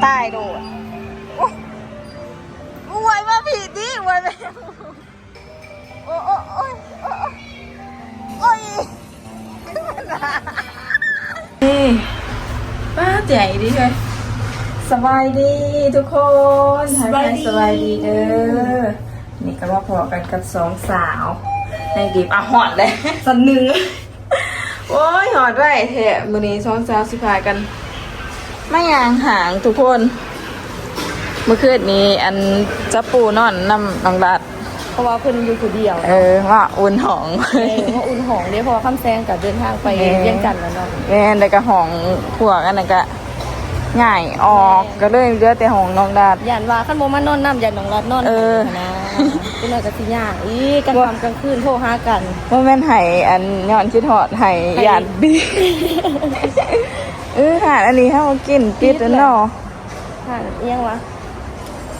เขามากระต่ายโดดโอ้อวยมาผิดดิอวยไปโอ้โอ้โอ้ยโอ้ยนี่ป้าใหญ่ดิเลยสบายดีทุกคนทักทายสบายดีเด้อ นี่ก็มาพอกันกับสองสาว ในดิบอะหอดเลยสันหนึ่งโอ้ยหอดไว้เถอะมือนี้สองสาวสิพากัน ไม่ยางห่างทุกคน เมื่อคืนนี้ อันจับปูนอนนำน้องรัดเพราะว่าเพิ่นอยู่ผู้เดียวเออว่าอุ่นหองเออเพราะอุ่นหองเนี่ยเพราะว่าคำแซงกับเดินทางไปเออเวียงจันทน์แล้วเนาะแม่นแต่ก็หองพวกอันนั้นก็ง่ายออกก็เลยเหลือแต่หองน้องดัดย่านว่าขั้นโมมานอนน้ำย่านน้องรัดนอนเออนะเป็นหน่อยกับสิย่างอีกลางค่ำกลางคืนโทรหากันว่าแม่นไห้อันย้อนคิดหอดไห้ไห้หยาดบี เออหาดอันนี้ให้มากินปิดแล้วเนาะผ่านเอียงวะ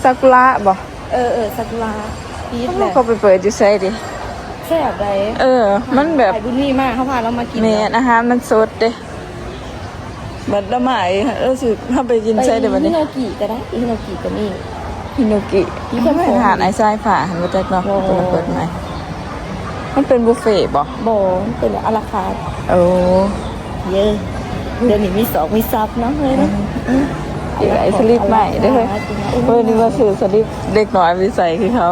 ซากุระบ่เออเออสักลาพีดเขาแหละเขาไปเปิดอยู่ไสดิแซ่บได้เออ มันแบบขายบุญนี่มากเขาพาเรามากินเมนอาหารมันสดเด้บัดละหมายเออสิถ้าไปกินไปใช่เดี๋ยววันฮินี้โนกิก็ได้ฮิโนกิก็นี่ฮิโนกินี่นี่เป็เป็นนของอาหารไอ้ไส้ฝาหันมาจากเนาะโอ้ตัวเปิดใหม่มันเป็นบุฟเฟ่ต์บ่โบเป็นอาราคาร์ทโอ้เยอะ เดี๋ยวนี้มีสองมีซับเนาะเฮ้ยนะอีกไอสลิปใหม่ด้อเฮ้ยเอนี่ว่าซื้อสลิปเด็กน้อยไปใส่คือเขา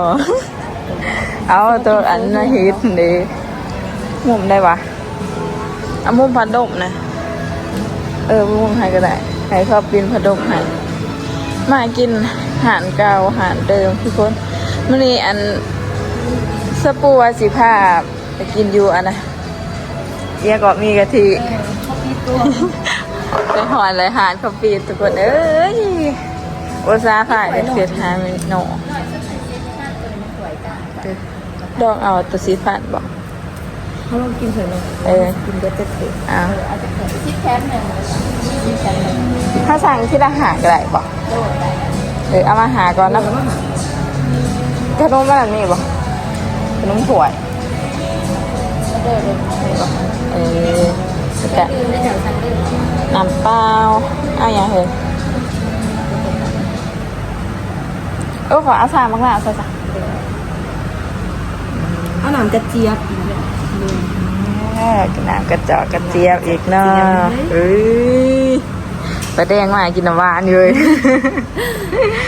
เอาตัวอันน่ะฮิตดีมุมได้ปะเอามุมพัดดมนะ เออมุมให้ก็ได้ให้ชอบกินพัดดมให้มากินอาหารเก่าอาหารเดิมทุกคนมื่อนี้อันสปูวสิภาพไปกินอยู่อันนะเรียกก็มีกะทิ ไปหอนเลยหารคอฟฟี่ทุกคนเอ้ยอุตสาห์ผ่านเสียทามิโนดองเอาตัวสีฟันบอกเขาลองกินเถอะเนาะเออกินเด็ดเด็ดเด็ดเอาอาจจะเกิดชิดแคมหนึ่งชิดแคมหนึ่งถ้าสั่งที่ละหารก็ได้บอกโดดได้หรือเอามาหาก่อนนะขนมแบบนี้บอกขนมถ้วยโดดเลยนี่บอกเออแล้ว ก็ดื่มได้จากสั่งดื่มน้ำเปล่าเอาอย่างเฮ้ยเออขออาสามักหน้าซะจ้ะเอาหนามกระเจี๊ยบเออกินน้ำกระจอกกระเจี๊ยบอีกเนาะเอ้ยประแดงมากินน้ำหวานอยู่เลย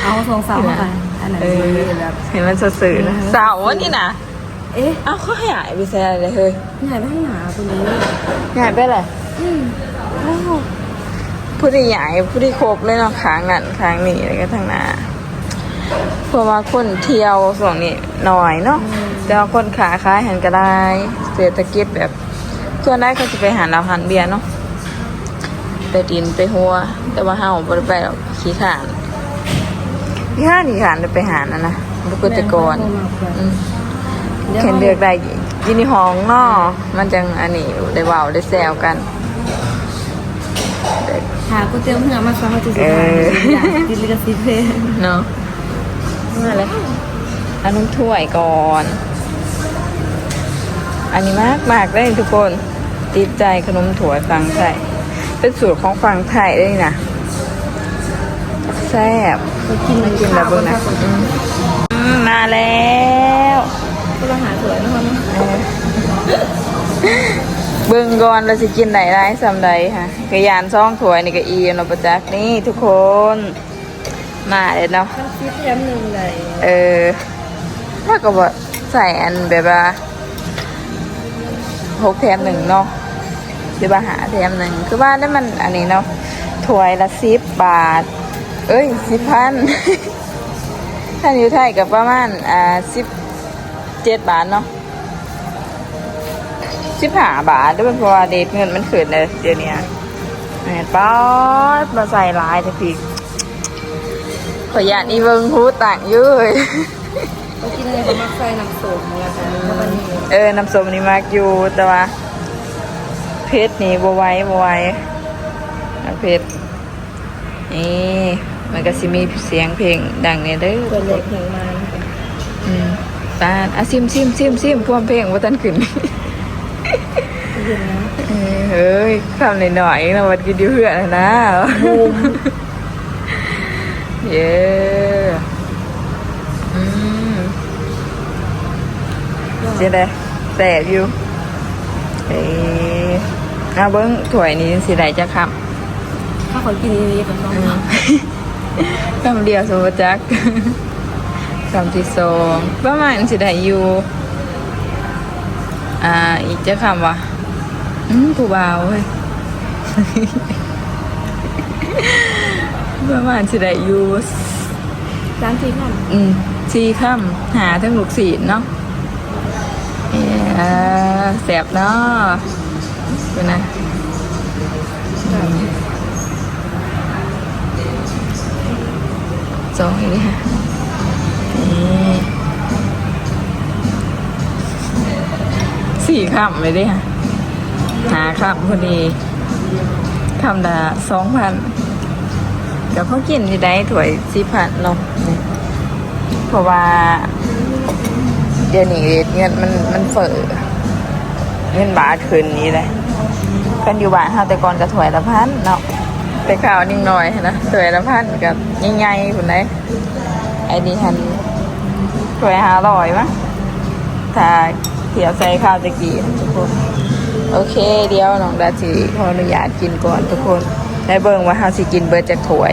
เอาสองสาวเข้าไปอันไหนเออแบบเห็นมันสดสื่อนะสาววันนี้นะ เอ๊ะเอ้าเขาหายไปแซ่เลยเฮ้ยใหญ่ไม่ให้หนาตัวนี้หายไปเลยอ้าวผู้ที่ใหญ่ผู้ที่ครบเลยเนาะค้างนั่นค้างนี่แล้วก็ทางหน้าเพราะว่าคนเที่ยวส่วนนี้หน่อยเนาะแต่ว่าคนขาค้ายหันก็ได้เศรษฐกิจแบบส่วนได้เขาจะไปหาเราหันเบียร์เนาะไปดินไปหัว แต่ว่าเฮาบ่ได้ไปหรอกขี้ขานขี้ขานขี้ขานไปหานั่นนะบุกตะกอนอืม เข็นเลือกได้ยินในห้องเนอมันจังอันนี้ได้เว้าได้แซวกันหาก๋วยเตี๋ยวเนื้อมาซะเขาจะเอออยากกินลิกซิเพเนาะมาเลยอันน้ำถ้วยก่อน อันนี้มากมากได้ทุกคนติดใจขนมถั่วฟังไทยเป็นสูตรของฟังไทยได้นะแซ่บไปกินมากินแล้วเบิ่งนะอืมอืมมาแล้ว ก็มาหาสวยนะคะเออเบิ่งก่อนเราสิกินไหนได้สำใดค่ะกระยานซ่องถ้วยนี่ก็อีเนาะประจักษ์นี่ทุกคน มาเลยเนาะต้องซิปแคมหนึ่งเลยเออถ้าก็บอกใส่อันแบบว่าหกแถมหนึ่งเนาะหรือว่าหาแถมหนึ่งคือว่านั่นมันอันนี้เนาะถ้วยละสิบบาท เอ้ยสิบพันถ้าอยู่ไทยกับประมาณอ่าสิบ เจ็ดบาทเนาะสิบห้าบาทด้วยเพราะว่าเดทเงินมันขึ้นเลยเดี๋ยวนี้แม่นป๊อดมาใส่หลายจะพีกขอยานอีเวิงหูต่างอยืยไปกินอะไรกับมักไฟน้ำส้มเนี่ยค่ะเพราะวันนี้เออ น้ำส้มนี่มากอยู่แต่ว่าเพชรนี่บไหว้บไหว้น้ำเพชรนี่มันก็สิมีเสียงเพลงดังเนี่ยเด้อตัวเล็กหนึ่งมาอืม ตาอะซิมซิมซิมซิมพวมเพลงว่าตันขึ้นเห็นนะเออเฮ้ยทำหน่อยๆนะวันกินอยูเพื่อนนะบูมเย้อืมเจ๊ได้แสบอยู่เอ้ยเอาเบิ้งถ้วยนี้สิได้จะครับถ้าคนกินนี้ก็ต้องคำเดียวสุภจัก คำที่สองประมาณสิได้อยู่อ่าอีกจะคำว่าอืมผู้บ่าวเว้ยประมาณสิได้อยู่ร้านที่ท่านอืมสี่คำหาทั้งลูกศิษย์เนาะเอ่อแสบเนาะดูนะสองนี่ค่ะ สี่คำเลยดิค่ะหาคำพอดีคำละสองพันกับพ่อกินที่ได้ถวยสี่พันเนาะเพราะว่า เดี๋ยวนี้เงินมันมันเฟ้อเงินบาทคืนนี้เลยกันอยู่บ้านเฮาแต่ก่อนก็ถวยละพันเนาะแต่ข่าวนิ่งหน่อยนะถวยละพันกับใหญ่ๆคนไหนไอ้นี่หันถวยหาร้อยมั้งถ้า เสียวใส่ข้าวตะกี้ทุกคน โอเค เดี๋ยวน้องดาจิขออนุญาตกินก่อนทุกคนได้เบิ่งว่าเฮาสิกินเบิดจากถ้วย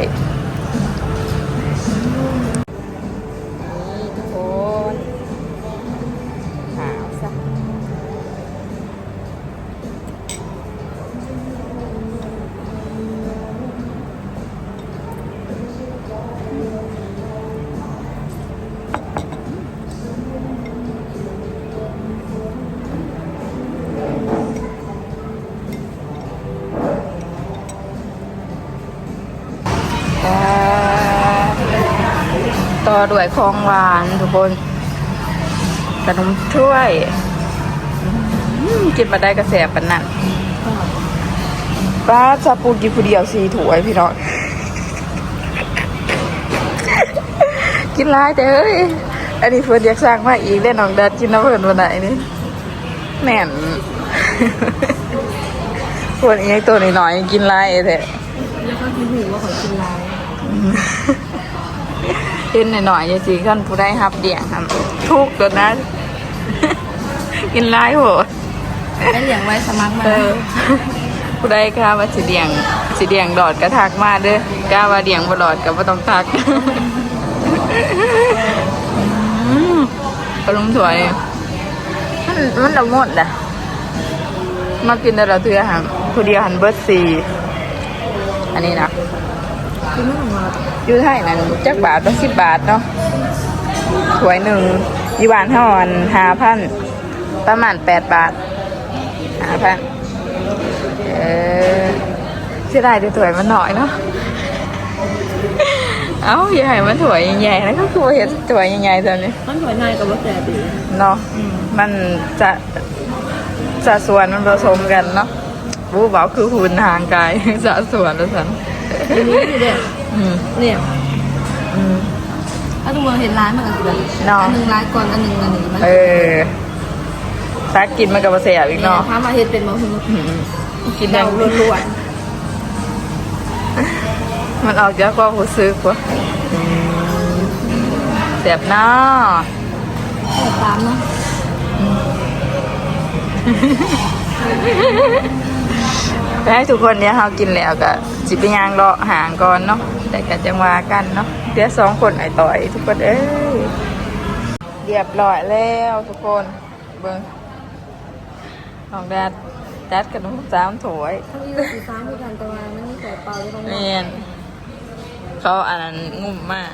ต่อด้วยของหวานทุกคนขนมถ้วยกินมาได้กระแสปันนั่นป้าจะปูกินผู้เดียวสี่ถ้วยพี่น้องกินร้ายแต่เฮ้ย อันนี้เฟิร์นอยากสร้างมาอีกได้น้องดัดกินน้ำเฟิร์นวันไหนนี่แน่นเฟิร์นอีกตัวน้อยๆกินร้ายแท้แล้วก็กินหูว่าขอกินลาย เล่นหน่อยๆอย่าสิขั้นผู้ได้ฮับเดี่ยงครับทุกตัวนั้น กินร้ายโหดได้เหลียงไว้สมัครมาเออผู้ได้กล้าว่าสิเดียงสิเดียงดอดกระทักมาเด้อกล้าว่าเดียงบ่ดอดก็บ่ต้องทักอืมขนมสวยมันมันละหมดอะมากินแต่ละเทื่อหันผู้เดียวหันเบิร์ดสี่อันนี้นะกินไม่ข องเราอยู่ไทยนั่นจักบาทต้องสิบบาทเนาะถ้วยหนึ่งอยู่บ้านเท่าอันห้าพันประมาณแปดบาทห้าพันเออเสียดายแต่ถ้วยมันน้อยเนาะเอ้าใหญ่มันถ้วยใหญ่ๆแล้วก็คือว่าเห็นถ้วยใหญ่ๆตอนนี้มันถอยในกับว่าแสบดีเนาะมันจะจะส่วนมันผสมกันเนาะบูบอกคือหุ่นห่างกายจะส่วนแล้วสัน อันนี้คือเด็ดอืมเนี่ยอืมถ้าทุกคนเห็นร้านมันก็คือแบบเนาะ อันหนึ่งร้านก่อนอันหนึ่งอันนี้มันเออซักกินมันกับเสียอีกเนาะพามาเห็ดเป็นมะฮึอืมกินอเดาย่างล้วนมันออกจากความรู้สึกวะอืมเสียบเนาะๆตามเนาะ ไปให้ทุกคนเนี่ยเรากินแล้วก็สิไปย่างเลาะห่างก่อนเนาะแต่ก็จังว่ากันเนาะเดี๋ยวสองคนไอ้ต่อย ทุกคนเอ้ยเรียบร้อยแล้วทุกคนเบิ่งน้องแดดจัดขนมสามถ้วยทั้งนี้ก็สีฟ้าเหมือนกันแต่ว่ามันมีแต่เปล่าที่ต้องเนียนเขาอันนั้นงุ่มมาก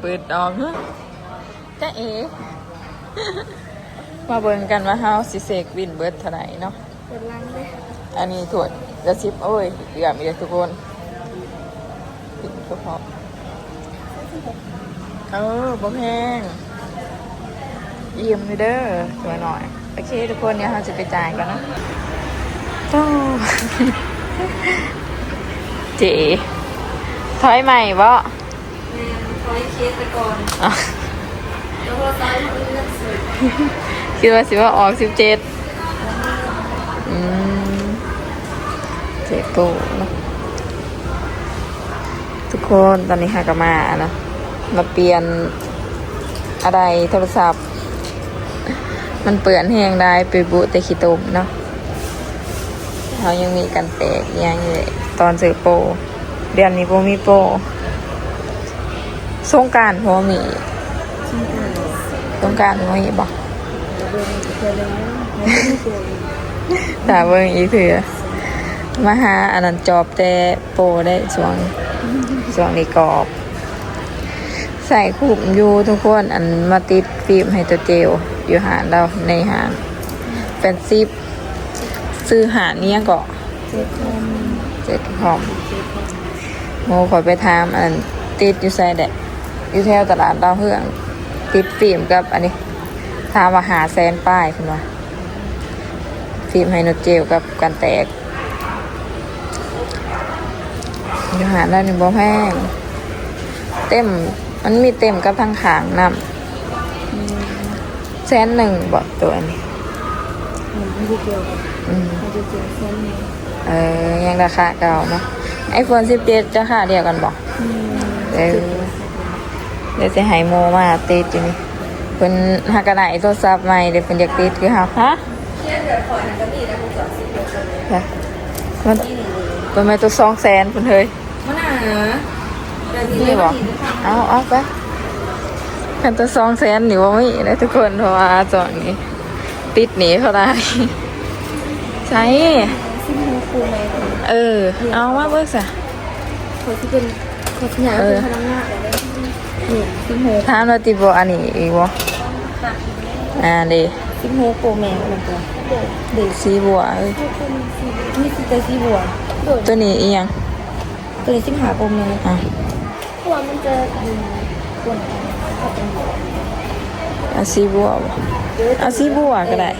เปิดออกเฮ้ยจ้าเอ๋มาเบิ่งกันว่าเฮาสิเสกวินเบิร์ดเท่าไหร่เนาะเปิดรังเลย อันนี้ถั่วกระซิบโอ้ยเกือบอีกแล้วทุกคนปิดก็พอเออบ่แพงเยี่ยมเลยเด้อสวยหน่อย โอเค ทุกคนเนี่ยเราจะไปจ่ายกันนะโอ้เจ๋ถอยใหม่บ่แม่คอยเคสไปก่อนอะแล้วก็ซ้ายมือเลือกสุดคิดว่าสิว่าออกสิบเจ็ด เจ็ดโตเนอะทุกคนตอนนี้หากมาเนาะมาเปลี่ยนอะไรโทรศัพท์ มันเปื่อนแห้งได้ไปบุแต่ขี้ตุ่มเนาะเขายังมีกันแตกอยังเลยตอนซื้อโปรเดือนนี้โปรมีโปรสงกรารพอมีสงกรารพอมีบอกแต่เบิ่งอีกเถือ มาหาอันนั้นจอบแต่โปรได้สวงสวงนี้กรอบ ใส่คูบอยู่ทุกคนอันมาติดฟิล์มไฮโดรเจลอยู่หางเราในหางเป็นซิปซื้อหาเนี้ยก็เจ็ดคมเจ็ดหอมโมขอไปทามอันติดอยู่ใส่แดะอยู่แถวตลาดดาวเฮือง ติดฟิล์มกับอันนี้ทามว่าหาแสนป้ายคุณว่าฟิล์มไฮโดรเจลกับกันแตก อยู่หาได้หนึ่งบ่แพงเต็ม มันมีเต็มกับทางขางนำแสนหนึ่งบอกตัวนี้ไม่ได้เกี่ยวกับอืมไม่ได้เกี่ยวเส้นนี้เออ ยังราคาเก่าเนาะไอโฟนสิบเจ็ดราคาเดียวกันบอกเออเดี๋ยวจะให้โมมาติดอยู่นี่เพิ่นหากระไดโทรศัพท์ใหม่เดี๋ยวเพิ่นอยากติดคือเฮาฮะค่ะมันเป็นไมตัวสองแสนเพิ่นเฮ้ยมั นหนานี่บอกเอาเอาไปคันตัวสองแสนนี่ว่าไม่ได้ทุกคนเพราะว่าจอนี้ ติดหนีเขาได้ ใช่ซิมโฮคูไหมเออ เอามาเบิกซะเขาที่เป็นเขาที่ใหญ่เป็นพนักงานอะไรนี่ซิมโฮถามว่าติบอันนี้อีกบ่อ่าเดซิมโฮโปรแมนมันตัวเด็กสีบัวเอ้ยนี่คือเตซีบัวตัวนี้อีหยัง ตัวนี้ซิมหาโปรแมนอะตัวมันจะอยู่บนเอาสีบัวบ่เอาสีบัวก็ได้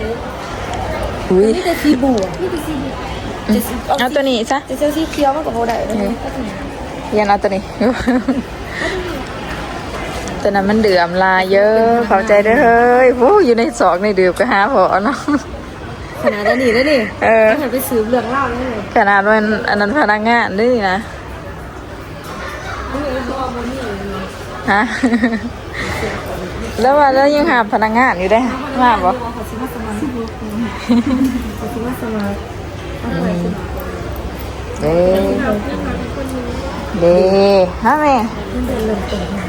อุ้ยนี่จะซีบัวนี่จะซีบัวเอาตัวนี้ซะจะเจ้าสีเขียวมันกับโบได้เลยยันเอาตัวนี้ตัวนั้นมันเดือมลายเยอะเข้าใจเด้อเฮ้ยวู้อยู่ในศอกในดื่มก็หาพอเนาะขนาดนั้นนี่แล้วนี่เออถ้าไปซื้อเรื่องเล่านี่เลยขนาดมันอันนั้นพนักงานด้วยนี่นะ นี่เองบอกว่านี่ ฮะแล้วว่าแล้วยังหาพนักงานอยู่ได้มาบ่ขอซิมาสมาขอซิมาสมาเด้เด้ฮะแม่เดินเริ่มต้นมา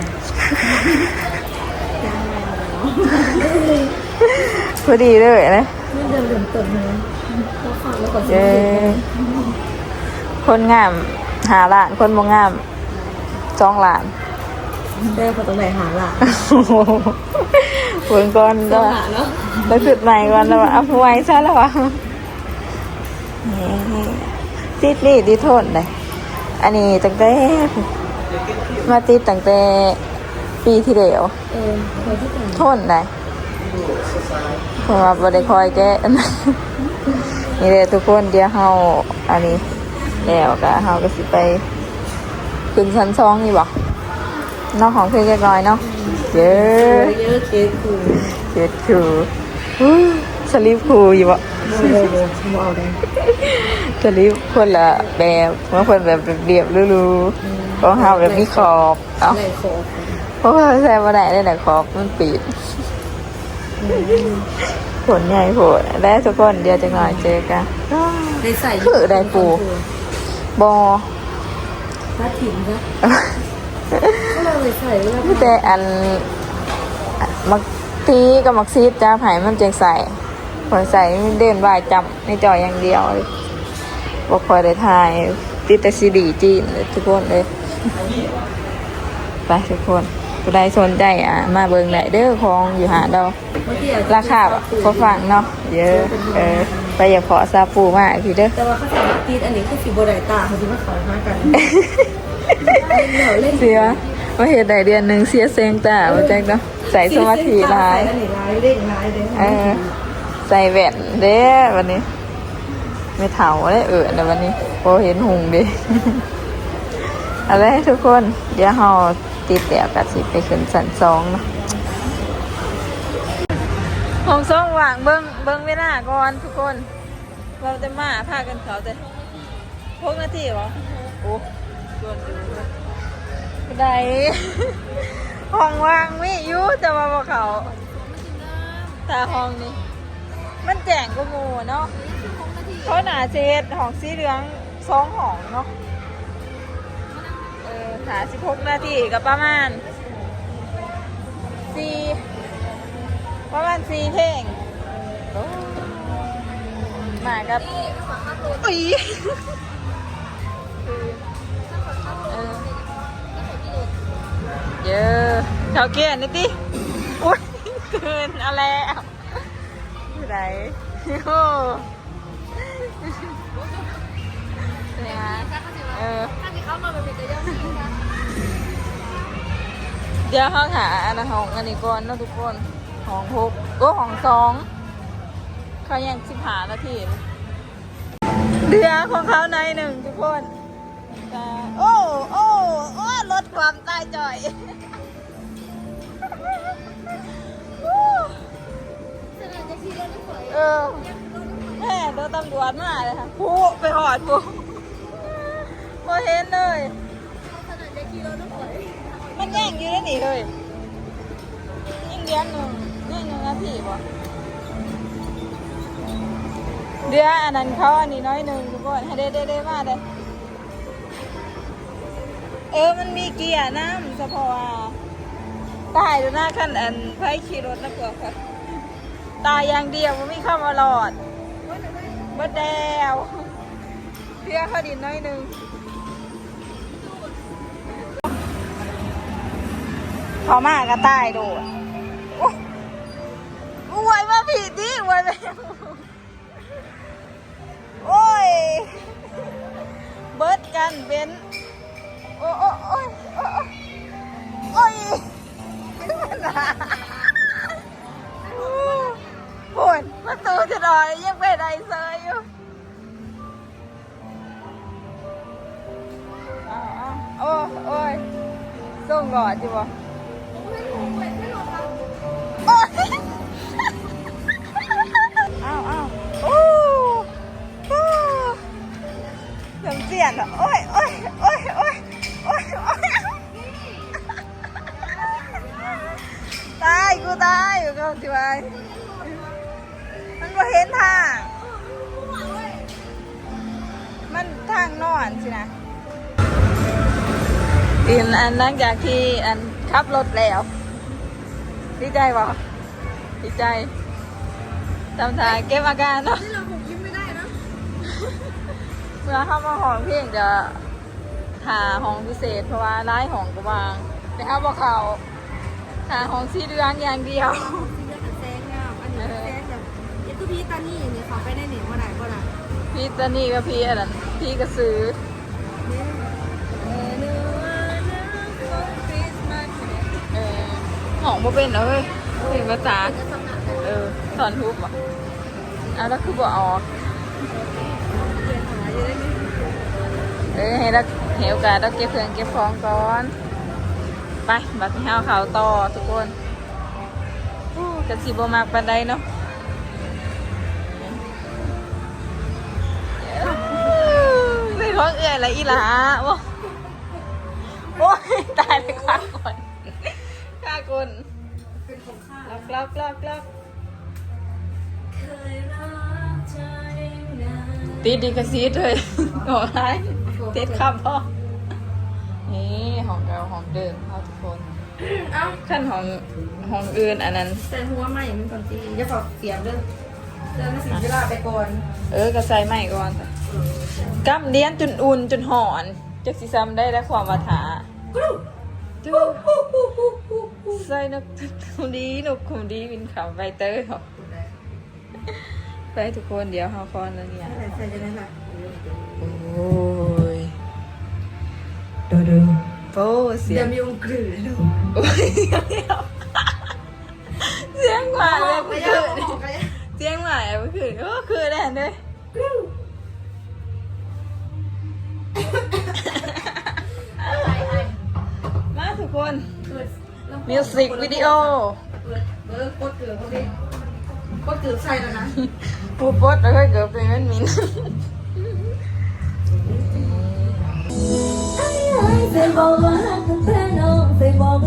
พอดีเลยนะนี่เดินเริ่มต้นมาแล้วฟังแล้วก็ซิเด้คนงาม หาล้านคนบ่งาม สองล้านได้พอตรงไหนหาล่ะผลก่อนก็แล้วหาเนาะแล้วจุดใหม่ก่อนแล้วว่าเอาไว้ซะแล้ววะนี่ติดนี่ดีโทษเลยอันนี้ตั้งแต่มาติดตั้งแต่ปีที่แล้วเออเคยที่ไหนโทษเลยเพราะว่าบริคอยแกะนี่เลยทุกคนเดี๋ยวเฮาอันนี้แล้วก็เฮาก็สิไป ขึ้นชั้นสองนี่บอกนอกของเพลงเล็กน้อยเนาะเยอะเยอะเก๋คือเจ็ดคืออู้สลิปคูอยู่บ่โมโมโมเอาได้สลิปคนละแบบบางคนแบบเรียบๆรูๆของเฮาแบบมีขอบเอ้าไหนขอเพราะว่าใส่บ่ได้ได้แต่ขอบมันปิดผลใหญ่โผดและทุกคนเดี๋ยวจะหน่อยเจอกันได้ใส่คือได้ปูบอ ถ้าถิ่นนะก็เราเลยใส่เวลามีแต่อันมักทีกับมักซีดจ้าไผ่มันจังใส่พอใส่มันเดินวายจำในจออย่างเดียวเลยบอกคอยได้ถ่ายติดแต่ซีดีจีนเลยทุกคนเลยไปทุกคนผู้ใดสนใจอะมาเบิ่งได้เด้อของอยู่หาดอกราคาแบบพอฟังเนาะเยอะเออ ไปอย่าขอซาปูมาอีกทีเด้อแต่ว่าเขาใส่ตีนอันนี้คือสีโบไดตาเขาที่มาขายมากันเหล่าเล่นเสียมาเห็นได้เดือนหนึ่งเสียเซงตาว่าจังเนาะใส่สมาธิหลายอันนี้ลายเล่นลายเด้เออใส่แว่นเด้วันนี้ ไม่เถาได้เออในวันนี้พอเห็นหุงเด้อะไรทุกคน เดี๋ยวเราติดเดี๋ยวกัสิไปขึ้นสันสองเนาะ ห้องสองว่างเบิ้งเบิ้งเวลาก่อนทุกคน เราจะมาพากันเขาแต่พกนาทีเหรอโอ้ชวนดูไหนห้องว่างไม่อยู่แต่ว่าบ่เขาตาห้องนี้มันแจ้งก็งูเนาะเขาหนาเจ็ดห้องสีเหลืองสองห้องเนาะเออหาสิบหกนาทีก็ประมาณสี่ ประมาณสี่เพลงมากับอุ๊ยเออเยอะเขาเกียนนี่ติอุ้ยเกินเอาแล้วอยู่ไหนโอ้เนี่ยเออถ้ามีเขามาเป็นกระยำสีนะเดี๋ยวเขาหาอันนั้นของอันนี้ก่อนเนาะทุกคน ของหกก็ของสองเขายังสิบหานาทีเดือของเขาในหนึ่งทุกคนโอ้โอ้โอ้ลดความตายจ่อยเสนอจะขี่รถได้วยเอแม่โดนตำรวจมาเลยค่ะผู้ไปหอดผู้พอเห็นเลยมันแย่งอยู่ได้หนีเลยยิ่งเลี้ยงหนึ่ง ผีบ่เดี๋ยวอันนั้นเขาอันนี้น้อยหนึ่งทุกคนให้ได้ได้ได้มาเลยเออมันมีเกียร์น้ำเฉพาะว่าตายดูหน้าขั้นอันไฟขี่รถนะเพื่อนค่ะตายอย่างเดียวมันไม่เข้ามาหลอดเบดแดวเพื่อเขาดินน้อยหนึ่งเขามากก็ตายโดด อวยมาผิดดิอวยไปโอ้ย เบิดกันเบนโอ้โอ้โอ้ยโอ้โอ้ยปวดประตูจะดอยยังเป็นไอเซยอยู่เอาเอาโอ้โอ้ยส่งหลอดอยู่บ่ียนอะโอ้ยโอ้ยโอ้ยโอ้ยโอ้ยโอ้ยตายกูตายอยู่กับที่ไวมันก็เห็นทางมันทางนอนสินะอินอันหลังจากที่อันขับรถแล้วดีใจบ่ดีใจทำทายเก็บอาการเนาะ เมื่อเข้ามาห้องเพียงจะหาห้องพิเศษ เพราะว่าร้ายห้องก็วางแต่เอาบ่เขาหาห้องสีเหลืองอย่างเดียวสีเลือดแซงงามอันนี้แซงแบบเอ็ตุพีตานี่นี่เขาไปได้หนิว่าไหนก็ไหนพี่ตานี่กับพี่อันนั้นพี่ก็ซื้อเออห้องบ่เป็นเหรอเฮ้ยถึงภาษาจะสมัครเออสอนทุบอะอะแล้วคือบ่ออก เออให้เราเหวกาสเราเก็บเครื่องเก็บของก่อน ไปบัดนี้เฮาเขาวต่อทุกคนกระสีบมากปันใดเนาะในท้องเอื่อยอะอีหลาโอ้โอ้ยตายเลยค่ะก่อนฆ่าคนเป็นของข้าล็อกล็อกล็อกล็อกเคยรัก ตีดีกระซีดเลยโอ้ยติดขับพ่อนี่ของเราของเดิมพ่อทุกคนเอ้าขั้นของของอื่นอันนั้นแต่หัวใหม่มันก่อนจีอย่าฝากเสียบเรื่องเรื่องสิ่งที่ลาไปก่อน เออกระใส่ใหม่ก่อนกำเลี้ยนจนอุ่นจนหอนจะสิซ้ำได้แล้วความวัฏากรูจูใส่นกคมดีนกคมดีวินเขาไปเตอร์เขา ไปทุกคนเดี๋ยวเฮาคอนแล้วเนี่ยใส่จะได้ค่ะโอ้ยเดี๋ยวเดี๋ยวโป้เสียเดี๋ยงวมีองค์กลืนดูโอ้ยเสียงหวานเลยไม่เมื่อได้คืนบอกกันเสียงหวานเมื่อคืนโอ้คือแน่เลยกรูไอ้ไอ้มาทุกคนเปิดมิวสิกวิดีโอเปิดเปิดกดเกลือเขาดิ กดเกลือใส่แล้วนะผู้ปดแล้วก็เกือบเป็นแม่นมินเคยบอกว่าหักกันแพงกั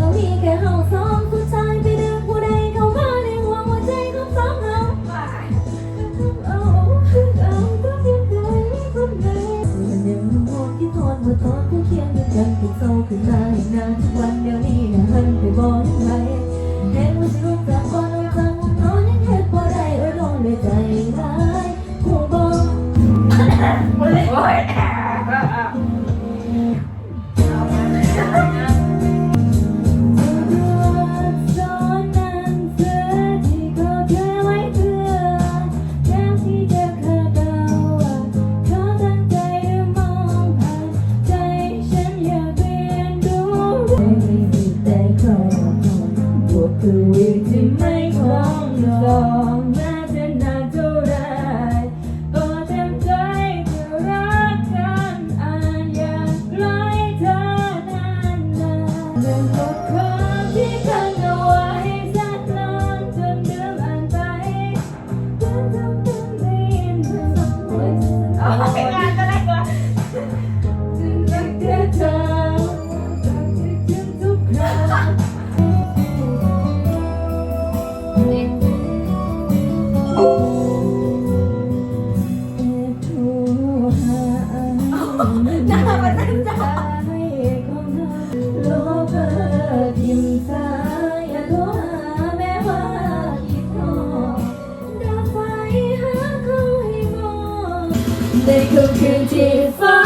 ในคืนคืนที่ฟ้า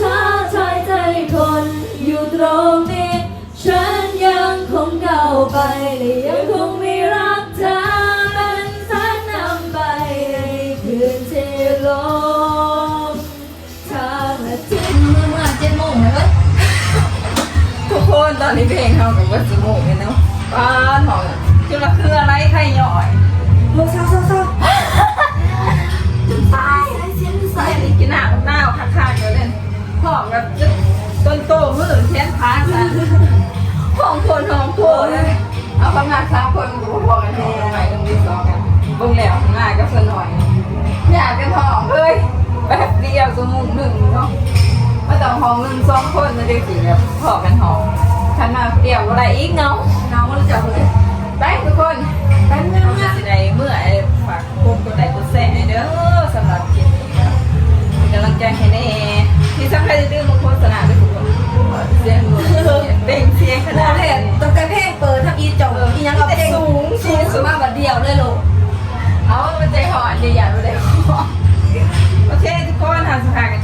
ท้าทายใจคนอยู่ตรงนี้ ฉันยังคงก้าวไปและยังคงมีรักเธอเป็นแสนนำไปในคืนที่ลมทางละทิ้งเมื่อเมื่อเจ็ดโมงเลยเว้ยทุกคนตอนนี้เพลงเขากับว่าสมองกันเนาะป้านหอมคือละคืออะไรใครย่อยลูกสาวสาว หน้าหน้าคักคักๆเลยหอแบบต้นโตมือแขนขาค่ะห้องคนห้องโพเลยเอาประมาณสามคนกูพอกันทีตรงไหนตรงนี้สองกันเบิ่งแล้วหน้าก็สน่อยอยากกันหอมเลยแบบเดียวสมุนหนึ่งเนาะมาต่อห้องหนึ่งสองคนจะได้สีแบบพอกันหอมฉันมาเดียวอะไรอีกเงาะเงาแล้วจะเลยไปทุกคน ใจเห้แอ่ที่สำคัญจะดื้อมาโฆษณาด้วยกคนเสียงหัวเบ่งเสียงขนาดเพลงตั้งแต่เพลงเปิดถ้าอีจงอียังเอาเพลงสูงสูงขึ้นมาแบบเดียวเลยลูกเอามันใจหอนใหญ่ๆไปเลยโอเคทุกคนหาสุขภาพกัน